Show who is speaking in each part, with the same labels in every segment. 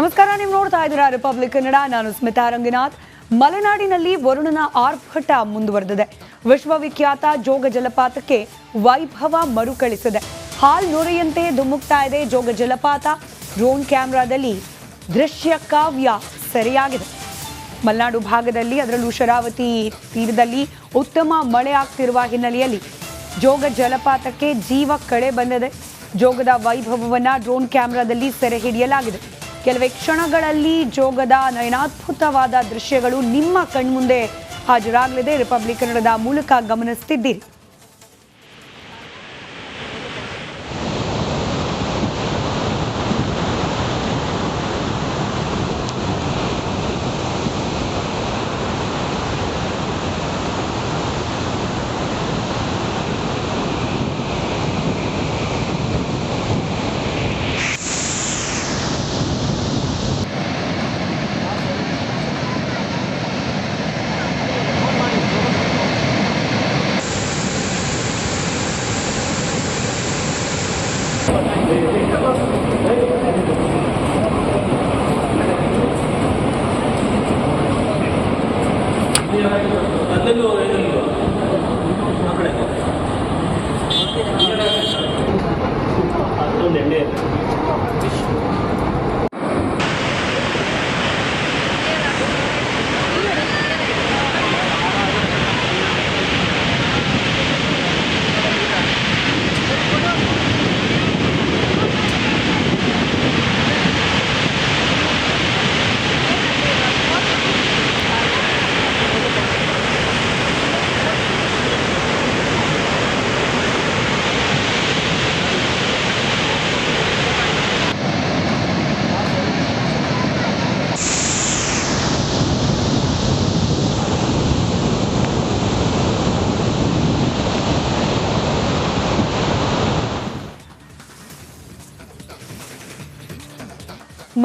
Speaker 1: ನಮಸ್ಕಾರ, ನೀವು ನೋಡ್ತಾ ಇದ್ದೀರಾ ರಿಪಬ್ಲಿಕ್ ಕನ್ನಡ ನಾನು ಸ್ಮಿತಾ ರಂಗನಾಥ್. ಮಲೆನಾಡಿನಲ್ಲಿ ವರುಣನ ಆರ್ಭಟ ಮುಂದುವರೆದಿದೆ. ವಿಶ್ವವಿಖ್ಯಾತ ಜೋಗ ಜಲಪಾತಕ್ಕೆ ವೈಭವ ಮರುಕಳಿಸಿದೆ. ಹಾಲ್ ನೊರೆಯಂತೆ ಧುಮುಕ್ತಾ ಇದೆ ಜೋಗ ಜಲಪಾತ. ಡ್ರೋನ್ ಕ್ಯಾಮೆರಾದಲ್ಲಿ ದೃಶ್ಯ ಕಾವ್ಯ ಸೆರೆಯಾಗಿದೆ. ಮಲೆನಾಡು ಭಾಗದಲ್ಲಿ ಅದರಲ್ಲೂ ಶರಾವತಿ ತೀರದಲ್ಲಿ ಉತ್ತಮ ಮಳೆ ಆಗ್ತಿರುವ ಹಿನ್ನೆಲೆಯಲ್ಲಿ ಜೋಗ ಜಲಪಾತಕ್ಕೆ ಜೀವ ಕಳೆ ಬಂದಿದೆ. ಜೋಗದ ವೈಭವವನ್ನು ಡ್ರೋನ್ ಕ್ಯಾಮೆರಾದಲ್ಲಿ ಸೆರೆ ಹಿಡಿಯಲಾಗಿದೆ. ಕೆಲವೇ ಕ್ಷಣಗಳಲ್ಲಿ ಜೋಗದ ನಯನಾದ್ಭುತವಾದ ದೃಶ್ಯಗಳು ನಿಮ್ಮ ಕಣ್ಮುಂದೆ ಹಾಜರಾಗಲಿದೆ. ರಿಪಬ್ಲಿಕ್ ಕನ್ನಡದ ಮೂಲಕ ಗಮನಿಸುತ್ತಿದ್ದೀರಿ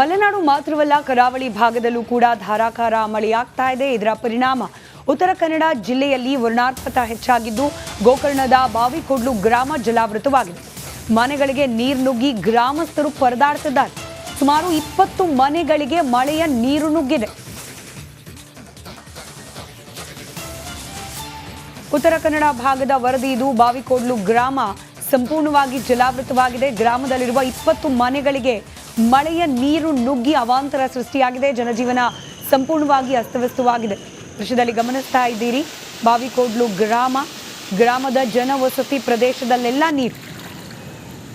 Speaker 1: ಮಲೆನಾಡು ಮಾತ್ರವಲ್ಲ, ಕರಾವಳಿ ಭಾಗದಲ್ಲೂ ಕೂಡ ಧಾರಾಕಾರ ಮಳೆಯಾಗ್ತಾ ಇದೆ. ಇದರ ಪರಿಣಾಮ ಉತ್ತರ ಕನ್ನಡ ಜಿಲ್ಲೆಯಲ್ಲಿ ವರ್ಣಾರ್ಪತ ಹೆಚ್ಚಾಗಿದ್ದು, ಗೋಕರ್ಣದ ಬಾವಿಕೊಡ್ಲು ಗ್ರಾಮ ಜಲಾವೃತವಾಗಿದೆ. ಮನೆಗಳಿಗೆ ನೀರು ನುಗ್ಗಿ ಗ್ರಾಮಸ್ಥರು ಪರದಾಡ್ತಿದ್ದಾರೆ. ಸುಮಾರು ಇಪ್ಪತ್ತು ಮನೆಗಳಿಗೆ ಮಳೆಯ ನೀರು ನುಗ್ಗಿದೆ. ಉತ್ತರ ಕನ್ನಡ ಭಾಗದ ವರದಿ ಇದು. ಬಾವಿಕೋಡ್ಲು ಗ್ರಾಮ ಸಂಪೂರ್ಣವಾಗಿ ಜಲಾವೃತವಾಗಿದೆ. ಗ್ರಾಮದಲ್ಲಿರುವ ಇಪ್ಪತ್ತು ಮನೆಗಳಿಗೆ ಮಳೆಯ ನೀರು ನುಗ್ಗಿ ಅವಾಂತರ ಸೃಷ್ಟಿಯಾಗಿದೆ. ಜನಜೀವನ ಸಂಪೂರ್ಣವಾಗಿ ಅಸ್ತವ್ಯಸ್ತವಾಗಿದೆ. ದೃಶ್ಯದಲ್ಲಿ ಗಮನಿಸ್ತಾ ಇದ್ದೀರಿ. ಬಾವಿಕೋಡ್ಲು ಗ್ರಾಮ, ಗ್ರಾಮದ ಜನವಸತಿ ಪ್ರದೇಶದಲ್ಲೆಲ್ಲ ನೀರು.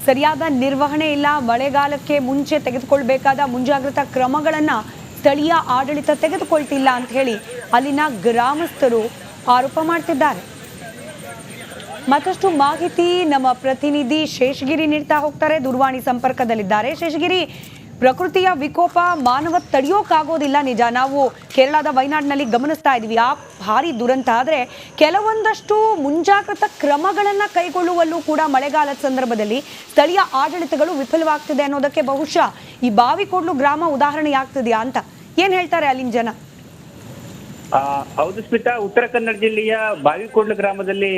Speaker 1: ಸರಿಯಾದ ನಿರ್ವಹಣೆ ಇಲ್ಲ. ಮಳೆಗಾಲಕ್ಕೆ ಮುಂಚೆ ತೆಗೆದುಕೊಳ್ಬೇಕಾದ ಮುಂಜಾಗ್ರತಾ ಕ್ರಮಗಳನ್ನು ಸ್ಥಳೀಯ ಆಡಳಿತ ತೆಗೆದುಕೊಳ್ತಿಲ್ಲ ಅಂತ ಹೇಳಿ ಅಲ್ಲಿನ ಗ್ರಾಮಸ್ಥರು ಆರೋಪ ಮಾಡ್ತಿದ್ದಾರೆ. ಮತ್ತಷ್ಟು ಮಾಹಿತಿ, ನಮ್ಮ ಪ್ರತಿನಿಧಿ ಶೇಷಗಿರಿ ನೀಡ್ತಾ ಹೋಗ್ತಾರೆ. ದೂರವಾಣಿ ಸಂಪರ್ಕದಲ್ಲಿದ್ದಾರೆ. ಶೇಷಗಿರಿ, ಪ್ರಕೃತಿಯ ವಿಕೋಪ ಮಾನವ ತಡೆಯೋಕ್ಕಾಗೋದಿಲ್ಲ ನಿಜ. ನಾವು ಕೇರಳದ ವಯನಾಡಿನಲ್ಲಿ ಗಮನಿಸ್ತಾ ಇದ್ದೀವಿ. ಆ ಭಾರಿ ದುರಂತ ಆದರೆ ಕೆಲವೊಂದಷ್ಟು ಮುಂಜಾಗ್ರತಾ ಕ್ರಮಗಳನ್ನು ಕೈಗೊಳ್ಳುವಲ್ಲೂ ಕೂಡ ಮಳೆಗಾಲದ ಸಂದರ್ಭದಲ್ಲಿ ಸ್ಥಳೀಯ ಆಡಳಿತಗಳು ವಿಫಲವಾಗ್ತಿದೆ ಅನ್ನೋದಕ್ಕೆ ಬಹುಶಃ ಈ ಬಾವಿಕೋಡ್ಲು ಗ್ರಾಮ ಉದಾಹರಣೆ ಆಗ್ತಿದೆಯಾ ಅಂತ ಏನ್ ಹೇಳ್ತಾರೆ ಅಲ್ಲಿನ ಜನ?
Speaker 2: ಹೌದು ಸ್ಮಿತಾ. ಉತ್ತರ ಕನ್ನಡ ಜಿಲ್ಲೆಯ ಬಾವಿಕೋಡ್ಲು ಗ್ರಾಮದಲ್ಲಿ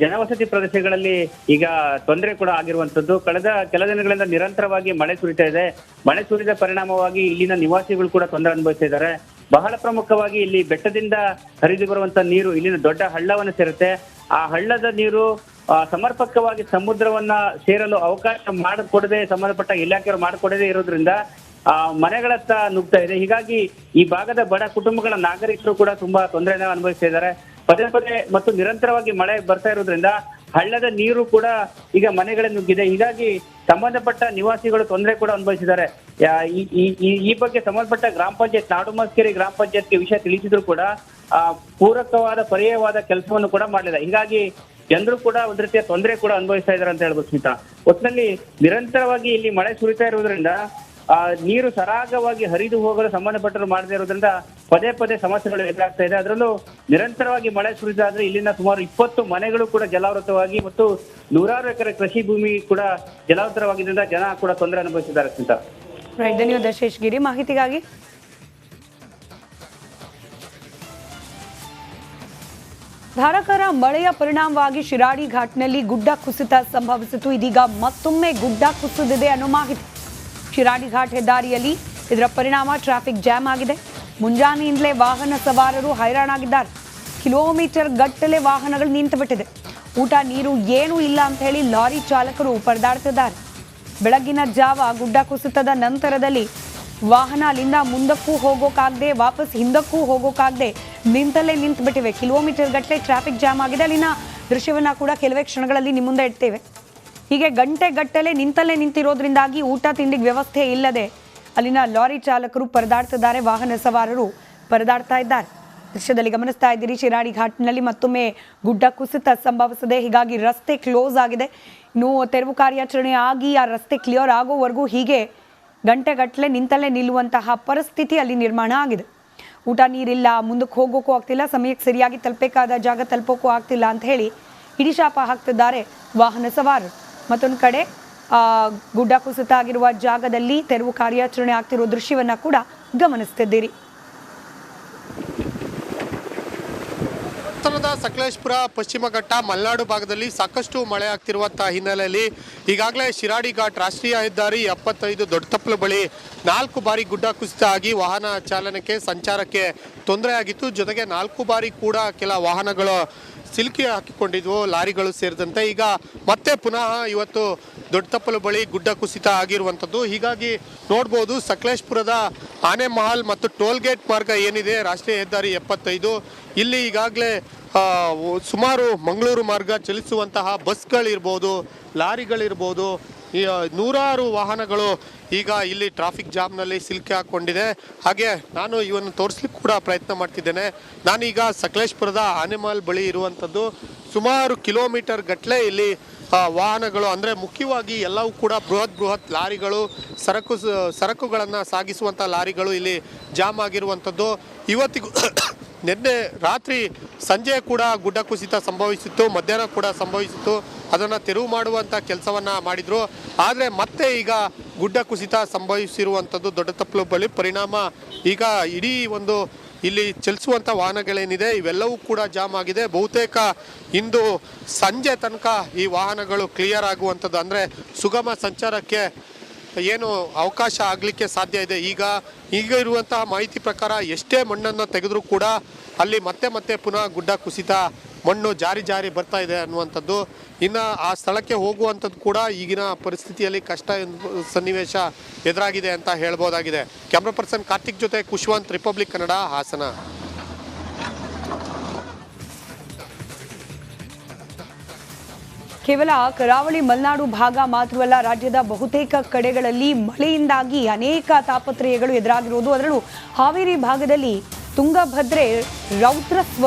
Speaker 2: ಜನವಸತಿ ಪ್ರದೇಶಗಳಲ್ಲಿ ಈಗ ತೊಂದರೆ ಕೂಡ ಆಗಿರುವಂತದ್ದು ಕಳೆದ ಕೆಲ ದಿನಗಳಿಂದ ನಿರಂತರವಾಗಿ ಮಳೆ ಸುರಿತಾ ಇದೆ. ಮಳೆ ಸುರಿದ ಪರಿಣಾಮವಾಗಿ ಇಲ್ಲಿನ ನಿವಾಸಿಗಳು ಕೂಡ ತೊಂದರೆ ಅನುಭವಿಸ್ತಾ ಬಹಳ ಪ್ರಮುಖವಾಗಿ ಇಲ್ಲಿ ಬೆಟ್ಟದಿಂದ ಹರಿದು ಬರುವಂತ ನೀರು ಇಲ್ಲಿನ ದೊಡ್ಡ ಹಳ್ಳವನ್ನು ಸೇರುತ್ತೆ. ಆ ಹಳ್ಳದ ನೀರು ಸಮರ್ಪಕವಾಗಿ ಸಮುದ್ರವನ್ನ ಸೇರಲು ಅವಕಾಶ ಮಾಡಿಕೊಡದೆ, ಸಂಬಂಧಪಟ್ಟ ಇಲಾಖೆಯವರು ಮಾಡಿಕೊಡದೆ ಇರೋದ್ರಿಂದ, ಆ, ಮನೆಗಳತ್ತ ನುಗ್ತಾ ಇದೆ. ಹೀಗಾಗಿ ಈ ಭಾಗದ ಬಡ ಕುಟುಂಬಗಳ ನಾಗರಿಕರು ಕೂಡ ತುಂಬಾ ತೊಂದರೆನ ಅನುಭವಿಸ್ತಾ ಇದ್ದಾರೆ. ಪದೇ ಪದೇ ಮತ್ತು ನಿರಂತರವಾಗಿ ಮಳೆ ಬರ್ತಾ ಇರೋದ್ರಿಂದ ಹಳ್ಳದ ನೀರು ಕೂಡ ಈಗ ಮನೆಗಳೇ ನುಗ್ಗಿದೆ. ಹೀಗಾಗಿ ಸಂಬಂಧಪಟ್ಟ ನಿವಾಸಿಗಳು ತೊಂದರೆ ಕೂಡ ಅನುಭವಿಸಿದ್ದಾರೆ. ಈ- ಬಗ್ಗೆ ಸಂಬಂಧಪಟ್ಟ ಗ್ರಾಮ ಪಂಚಾಯತ್ ನಾಡುಮಸ್ಕೆರೆ ಗ್ರಾಮ ಪಂಚಾಯತ್ಗೆ ವಿಷಯ ತಿಳಿಸಿದ್ರು ಕೂಡ ಪೂರಕವಾದ, ಪರ್ಯಾಯವಾದ ಕೆಲಸವನ್ನು ಕೂಡ ಮಾಡಲಿಲ್ಲ. ಹೀಗಾಗಿ ಜನರು ಕೂಡ ಒಂದ್ ರೀತಿಯ ತೊಂದರೆ ಕೂಡ ಅನುಭವಿಸ್ತಾ ಇದ್ದಾರೆ ಅಂತ ಹೇಳ್ಬೋದು ಸ್ಮಿತಾ. ಒಟ್ಟಿನಲ್ಲಿ ನಿರಂತರವಾಗಿ ಇಲ್ಲಿ ಮಳೆ ಸುರಿತಾ ಇರುವುದರಿಂದ ಆ ನೀರು ಸರಾಗವಾಗಿ ಹರಿದು ಹೋಗಲು ಸಂಬಂಧಪಟ್ಟರು ಮಾಡದೇ ಇರೋದ್ರಿಂದ ಪದೇ ಪದೇ ಸಮಸ್ಯೆಗಳು ಎದುರಾಗ್ತಾ ಇದೆ. ಅದರಲ್ಲೂ ನಿರಂತರವಾಗಿ ಮಳೆ ಸುರಿದಾದ್ರೆ ಇಲ್ಲಿನ ಸುಮಾರು ಇಪ್ಪತ್ತು ಮನೆಗಳು ಕೂಡ ಜಲಾವೃತವಾಗಿ ಮತ್ತು ನೂರಾರು ಎಕರೆ ಕೃಷಿ ಭೂಮಿ ಕೂಡ ಜಲಾವೃತವಾಗಿದ್ದರಿಂದ ಜನ ಕೂಡ ತೊಂದರೆ ಅನುಭವಿಸಿದ್ದಾರೆ
Speaker 1: ಅಂತ. ಧನ್ಯವಾದ ಶೇಷ್ಗಿರಿ ಮಾಹಿತಿಗಾಗಿ? ಧಾರಾಕಾರ ಮಳೆಯ ಪರಿಣಾಮವಾಗಿ ಶಿರಾಡಿ ಘಾಟ್ನಲ್ಲಿ ಗುಡ್ಡ ಕುಸಿತ ಸಂಭವಿಸಿತು. ಇದೀಗ ಮತ್ತೊಮ್ಮೆ ಗುಡ್ಡ ಕುಸಿದಿದೆ ಅನ್ನೋ ಮಾಹಿತಿ. ಶಿರಾಡಿ ಘಾಟ್ ಹೆದ್ದಾರಿಯಲ್ಲಿ ಇದರ ಪರಿಣಾಮ ಟ್ರಾಫಿಕ್ ಜಾಮ್ ಆಗಿದೆ. ಮುಂಜಾನೆಯಿಂದಲೇ ವಾಹನ ಸವಾರರು ಹೈರಾಣಾಗಿದ್ದಾರೆ. ಕಿಲೋಮೀಟರ್ ಗಟ್ಟಲೆ ವಾಹನಗಳು ನಿಂತು ಬಿಟ್ಟಿದೆ ಊಟ, ನೀರು ಏನೂ ಇಲ್ಲ ಅಂತ ಹೇಳಿ ಲಾರಿ ಚಾಲಕರು ಪರದಾಡ್ತಿದ್ದಾರೆ. ಬೆಳಗಿನ ಜಾವ ಗುಡ್ಡ ಕುಸಿತದ ನಂತರದಲ್ಲಿ ವಾಹನ ಅಲ್ಲಿಂದ ಮುಂದಕ್ಕೂ ಹೋಗೋಕ್ಕಾಗದೆ ವಾಪಸ್ ಹಿಂದಕ್ಕೂ ಹೋಗೋಕ್ಕಾಗದೆ ನಿಂತಲ್ಲೇ ನಿಂತು ಬಿಟ್ಟಿವೆ ಕಿಲೋಮೀಟರ್ ಗಟ್ಟಲೆ ಟ್ರಾಫಿಕ್ ಜಾಮ್ ಆಗಿದೆ. ಅಲ್ಲಿನ ದೃಶ್ಯವನ್ನು ಕೂಡ ಕೆಲವೇ ಕ್ಷಣಗಳಲ್ಲಿ ನಿಮ್ಮ ಮುಂದೆ ಇಡ್ತೇವೆ. ಹೀಗೆ ಗಂಟೆ ಗಟ್ಟಲೆ ನಿಂತಲ್ಲೇ ನಿಂತಿರೋದ್ರಿಂದಾಗಿ ಊಟ ತಿಂಡಿಗೆ ವ್ಯವಸ್ಥೆ ಇಲ್ಲದೆ ಅಲ್ಲಿನ ಲಾರಿ ಚಾಲಕರು ಪರದಾಡ್ತಿದ್ದಾರೆ, ವಾಹನ ಸವಾರರು ಪರದಾಡ್ತಾ ಇದ್ದಾರೆ. ದೃಶ್ಯದಲ್ಲಿ ಗಮನಿಸ್ತಾ ಇದ್ದೀರಿ, ಶಿರಾಡಿ ಘಾಟ್ನಲ್ಲಿ ಮತ್ತೊಮ್ಮೆ ಗುಡ್ಡ ಕುಸಿತ ಸಂಭವಿಸಿದೆ ಹೀಗಾಗಿ ರಸ್ತೆ ಕ್ಲೋಸ್ ಆಗಿದೆ. ಇನ್ನು ತೆರವು ಕಾರ್ಯಾಚರಣೆ ಆಗಿ ಆ ರಸ್ತೆ ಕ್ಲಿಯರ್ ಆಗೋವರೆಗೂ ಹೀಗೆ ಗಂಟೆಗಟ್ಟಲೆ ನಿಂತಲ್ಲೇ ನಿಲ್ಲುವಂತಹ ಪರಿಸ್ಥಿತಿ ಅಲ್ಲಿ ನಿರ್ಮಾಣ ಆಗಿದೆ. ಊಟ ನೀರಿಲ್ಲ, ಮುಂದಕ್ಕೆ ಹೋಗೋಕ್ಕೂ ಆಗ್ತಿಲ್ಲ, ಸಮಯಕ್ಕೆ ಸರಿಯಾಗಿ ತಲುಪಬೇಕಾದ ಜಾಗ ತಲುಪೋಕ್ಕೂ ಆಗ್ತಿಲ್ಲ ಅಂತ ಹೇಳಿ ಹಿಡಿಶಾಪ ಹಾಕ್ತಿದ್ದಾರೆ ವಾಹನ ಸವಾರರು. ಮತ್ತೊಂದು ಕಡೆ ಗುಡ್ಡ ಕುಸಿತ ಆಗಿರುವ ಜಾಗದಲ್ಲಿ ತೆರವು ಕಾರ್ಯಾಚರಣೆ ಆಗ್ತಿರೋ ದೃಶ್ಯವನ್ನು ಕೂಡ ಗಮನಿಸ್ತಿದ್ದೀರಿ.
Speaker 3: ಉತ್ತರದ ಸಕಲೇಶ್ಪುರ, ಪಶ್ಚಿಮ ಘಟ್ಟ, ಮಲೆನಾಡು ಭಾಗದಲ್ಲಿ ಸಾಕಷ್ಟು ಮಳೆ ಆಗ್ತಿರುವಂತಹ ಹಿನ್ನೆಲೆಯಲ್ಲಿ ಈಗಾಗಲೇ ಶಿರಾಡಿ ಘಾಟ್ ರಾಷ್ಟ್ರೀಯ ಹೆದ್ದಾರಿ ಎಪ್ಪತ್ತೈದು ದೊಡ್ಡತಪ್ಪಲು ಬಳಿ ನಾಲ್ಕು ಬಾರಿ ಗುಡ್ಡ ಕುಸಿತ ಆಗಿ ವಾಹನ ಚಾಲನಕ್ಕೆ ಸಂಚಾರಕ್ಕೆ ತೊಂದರೆ ಆಗಿತ್ತು. ಜೊತೆಗೆ ನಾಲ್ಕು ಬಾರಿ ಕೂಡ ಕೆಲ ವಾಹನಗಳು ಸಿಲುಕಿ ಹಾಕಿಕೊಂಡಿದ್ವು, ಲಾರಿಗಳು ಸೇರಿದಂತೆ. ಈಗ ಮತ್ತೆ ಪುನಃ ಇವತ್ತು ದೊಡ್ಡತಪ್ಪಲು ಬಳಿ ಗುಡ್ಡ ಕುಸಿತ ಆಗಿರುವಂಥದ್ದು. ಹೀಗಾಗಿ ನೋಡ್ಬೋದು ಸಕಲೇಶ್ಪುರದ ಆನೆಮಹಲ್ ಮತ್ತು ಟೋಲ್ ಗೇಟ್ ಮಾರ್ಗ ಏನಿದೆ, ರಾಷ್ಟ್ರೀಯ ಹೆದ್ದಾರಿ ಎಪ್ಪತ್ತೈದು. ಇಲ್ಲಿ ಈಗಾಗಲೇ ಸುಮಾರು ಮಂಗಳೂರು ಮಾರ್ಗ ಚಲಿಸುವಂತಹ ಬಸ್ಗಳಿರ್ಬೋದು, ಲಾರಿಗಳಿರ್ಬೋದು ನೂರಾರು ವಾಹನಗಳು ಈಗ ಇಲ್ಲಿ ಟ್ರಾಫಿಕ್ ಜಾಮ್ನಲ್ಲಿ ಸಿಲುಕಿ ಹಾಕ್ಕೊಂಡಿದೆ ಹಾಗೆ ನಾನು ಇವನ್ನು ತೋರಿಸ್ಲಿಕ್ಕೆ ಕೂಡ ಪ್ರಯತ್ನ ಮಾಡ್ತಿದ್ದೇನೆ. ನಾನೀಗ ಸಕಲೇಶ್ಪುರದ ಆನೆಮಾಲ್ ಬಳಿ ಇರುವಂಥದ್ದು. ಸುಮಾರು ಕಿಲೋಮೀಟರ್ ಗಟ್ಟಲೆ ಇಲ್ಲಿ ವಾಹನಗಳು, ಅಂದರೆ ಮುಖ್ಯವಾಗಿ ಎಲ್ಲವೂ ಕೂಡ ಬೃಹತ್ ಬೃಹತ್ ಲಾರಿಗಳು, ಸರಕು ಸರಕುಗಳನ್ನು ಸಾಗಿಸುವಂಥ ಲಾರಿಗಳು ಇಲ್ಲಿ ಜಾಮ್ ಆಗಿರುವಂಥದ್ದು. ಇವತ್ತಿಗೂ ನಿನ್ನೆ ರಾತ್ರಿ ಸಂಜೆ ಕೂಡ ಗುಡ್ಡ ಕುಸಿತ ಸಂಭವಿಸಿತ್ತು, ಮಧ್ಯಾಹ್ನ ಕೂಡ ಸಂಭವಿಸಿತ್ತು. ಅದನ್ನು ತೆರವು ಮಾಡುವಂಥ ಕೆಲಸವನ್ನು ಮಾಡಿದರು. ಆದರೆ ಮತ್ತೆ ಈಗ ಗುಡ್ಡ ಕುಸಿತ ಸಂಭವಿಸಿರುವಂಥದ್ದು ದೊಡ್ಡ ತಪ್ಪಲು ಬಳಿ ಪರಿಣಾಮ ಈಗ ಇಡೀ ಒಂದು ಇಲ್ಲಿ ಚಲಿಸುವಂಥ ವಾಹನಗಳೇನಿದೆ, ಇವೆಲ್ಲವೂ ಕೂಡ ಜಾಮ್ ಆಗಿದೆ. ಬಹುತೇಕ ಇಂದು ಸಂಜೆ ತನಕ ಈ ವಾಹನಗಳು ಕ್ಲಿಯರ್ ಆಗುವಂಥದ್ದು ಅಂದರೆ ಸುಗಮ ಸಂಚಾರಕ್ಕೆ ಏನು ಅವಕಾಶ ಆಗಲಿಕ್ಕೆ ಸಾಧ್ಯ ಇದೆ. ಈಗ ಈಗ ಇರುವಂತಹ ಮಾಹಿತಿ ಪ್ರಕಾರ ಎಷ್ಟೇ ಮಣ್ಣನ್ನು ತೆಗೆದರೂ ಕೂಡ ಅಲ್ಲಿ ಮತ್ತೆ ಮತ್ತೆ ಪುನಃ ಗುಡ್ಡ ಕುಸಿತ, ಮಣ್ಣು ಜಾರಿ ಜಾರಿ ಬರ್ತಾ ಇದೆ ಅನ್ನುವಂಥದ್ದು. ಇನ್ನು ಆ ಸ್ಥಳಕ್ಕೆ ಹೋಗುವಂಥದ್ದು ಕೂಡ ಈಗಿನ ಪರಿಸ್ಥಿತಿಯಲ್ಲಿ ಕಷ್ಟ ಸನ್ನಿವೇಶ ಎದುರಾಗಿದೆ ಅಂತ ಹೇಳ್ಬೋದಾಗಿದೆ. ಕ್ಯಾಮ್ರಾ ಪರ್ಸನ್ ಕಾರ್ತಿಕ್ ಜೊತೆ ಕುಶ್ವಂತ್ ರಿಪಬ್ಲಿಕ್ ಕನ್ನಡ, ಹಾಸನ.
Speaker 1: ಕೇವಲ ಕರಾವಳಿ ಮಲೆನಾಡು ಭಾಗ ಮಾತ್ರವಲ್ಲ, ರಾಜ್ಯದ ಬಹುತೇಕ ಕಡೆಗಳಲ್ಲಿ ಮಳೆಯಿಂದಾಗಿ ಅನೇಕ ತಾಪತ್ರಯಗಳು ಎದುರಾಗಿರುವುದು. ಅದರಲ್ಲೂ ಹಾವೇರಿ ಭಾಗದಲ್ಲಿ ತುಂಗಭದ್ರೆ ರೌದ್ರ